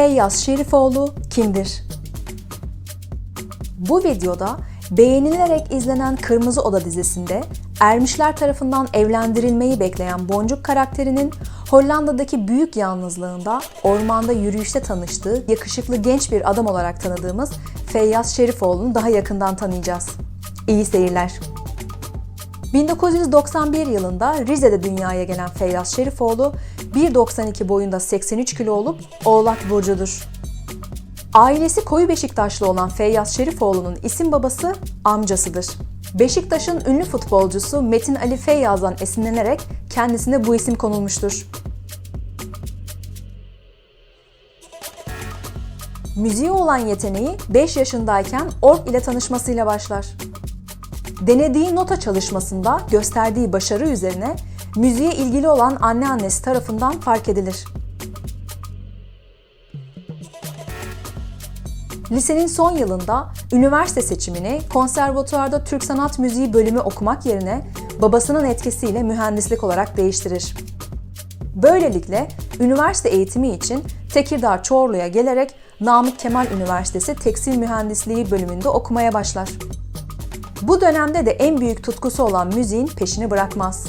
Feyyaz Şerifoğlu kimdir? Bu videoda beğenilerek izlenen Kırmızı Oda dizisinde ermişler tarafından evlendirilmeyi bekleyen Boncuk karakterinin Hollanda'daki büyük yalnızlığında ormanda yürüyüşte tanıştığı yakışıklı genç bir adam olarak tanıdığımız Feyyaz Şerifoğlu'nu daha yakından tanıyacağız. İyi seyirler. 1991 yılında Rize'de dünyaya gelen Feyyaz Şerifoğlu 1.92 boyunda 83 kilo olup Oğlak Burcu'dur. Ailesi koyu Beşiktaşlı olan Feyyaz Şerifoğlu'nun isim babası amcasıdır. Beşiktaş'ın ünlü futbolcusu Metin Ali Feyyaz'dan esinlenerek kendisine bu isim konulmuştur. Müziğe olan yeteneği 5 yaşındayken org ile tanışmasıyla başlar. Denediği nota çalışmasında gösterdiği başarı üzerine müziğe ilgili olan anneannesi tarafından fark edilir. Lisenin son yılında üniversite seçimini konservatuvarda Türk Sanat Müziği bölümü okumak yerine babasının etkisiyle mühendislik olarak değiştirir. Böylelikle üniversite eğitimi için Tekirdağ Çorlu'ya gelerek Namık Kemal Üniversitesi Tekstil Mühendisliği bölümünde okumaya başlar. Bu dönemde de en büyük tutkusu olan müziğin peşini bırakmaz.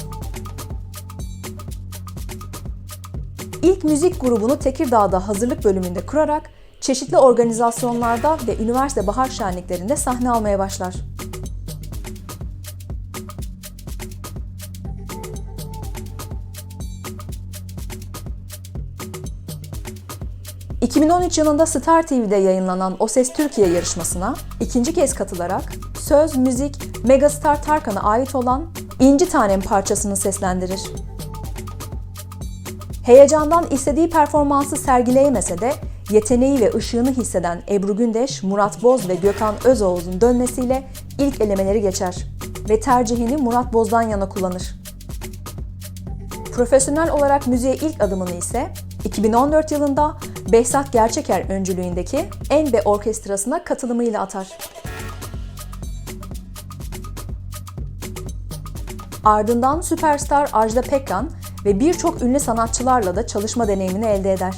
İlk müzik grubunu Tekirdağ'da hazırlık bölümünde kurarak çeşitli organizasyonlarda ve üniversite bahar şenliklerinde sahne almaya başlar. ...2013 yılında Star TV'de yayınlanan O Ses Türkiye yarışmasına ikinci kez katılarak söz, müzik, megastar Tarkan'a ait olan İnci Tanem parçasını seslendirir. Heyecandan istediği performansı sergileyemese de yeteneği ve ışığını hisseden Ebru Gündeş, Murat Boz ve Gökhan Özoğuz'un dönmesiyle ilk elemeleri geçer ve tercihini Murat Boz'dan yana kullanır. Profesyonel olarak müziğe ilk adımını ise 2014 yılında Behzat Gerçeker öncülüğündeki Enbe Orkestrası'na katılımıyla atar. Ardından süperstar Ajda Pekkan ve birçok ünlü sanatçılarla da çalışma deneyimini elde eder.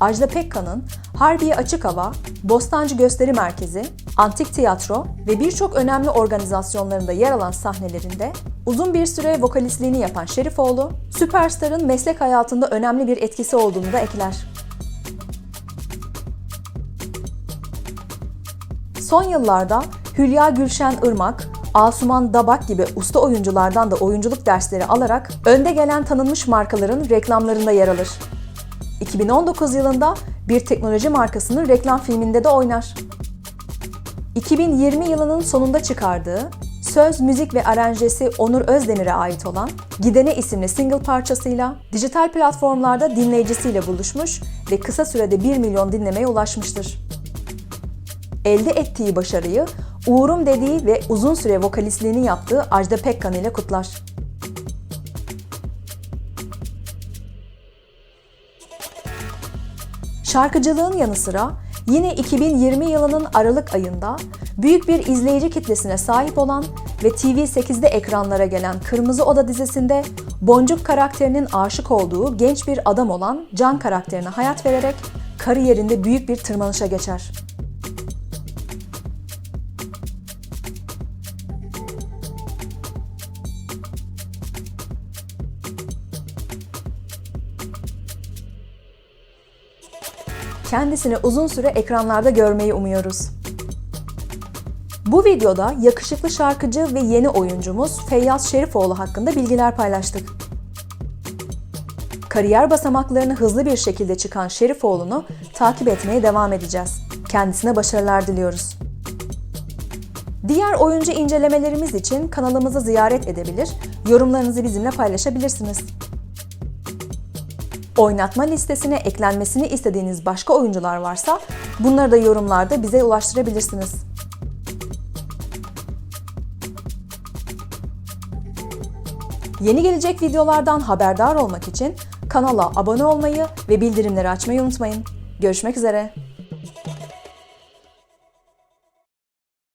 Ajda Pekkan'ın Harbiye Açık Hava, Bostancı Gösteri Merkezi, Antik Tiyatro ve birçok önemli organizasyonlarında yer alan sahnelerinde uzun bir süre vokalistliğini yapan Şerifoğlu, Süperstar'ın meslek hayatında önemli bir etkisi olduğunu da ekler. Son yıllarda Hülya Gülşen Irmak, Asuman Dabak gibi usta oyunculardan da oyunculuk dersleri alarak önde gelen tanınmış markaların reklamlarında yer alır. 2019 yılında bir teknoloji markasının reklam filminde de oynar. 2020 yılının sonunda çıkardığı söz, müzik ve aranjesi Onur Özdemir'e ait olan Gidene isimli single parçasıyla dijital platformlarda dinleyicisiyle buluşmuş ve kısa sürede 1 milyon dinlemeye ulaşmıştır. Elde ettiği başarıyı Uğurum dediği ve uzun süre vokalistliğini yaptığı Ajda Pekkan ile kutlar. Şarkıcılığın yanı sıra yine 2020 yılının Aralık ayında büyük bir izleyici kitlesine sahip olan ve TV8'de ekranlara gelen Kırmızı Oda dizisinde Boncuk karakterinin aşık olduğu genç bir adam olan Can karakterine hayat vererek kariyerinde büyük bir tırmanışa geçer. Kendisini uzun süre ekranlarda görmeyi umuyoruz. Bu videoda yakışıklı şarkıcı ve yeni oyuncumuz Feyyaz Şerifoğlu hakkında bilgiler paylaştık. Kariyer basamaklarını hızlı bir şekilde çıkan Şerifoğlu'nu takip etmeye devam edeceğiz. Kendisine başarılar diliyoruz. Diğer oyuncu incelemelerimiz için kanalımızı ziyaret edebilir, yorumlarınızı bizimle paylaşabilirsiniz. Oynatma listesine eklenmesini istediğiniz başka oyuncular varsa bunları da yorumlarda bize ulaştırabilirsiniz. Yeni gelecek videolardan haberdar olmak için kanala abone olmayı ve bildirimleri açmayı unutmayın. Görüşmek üzere.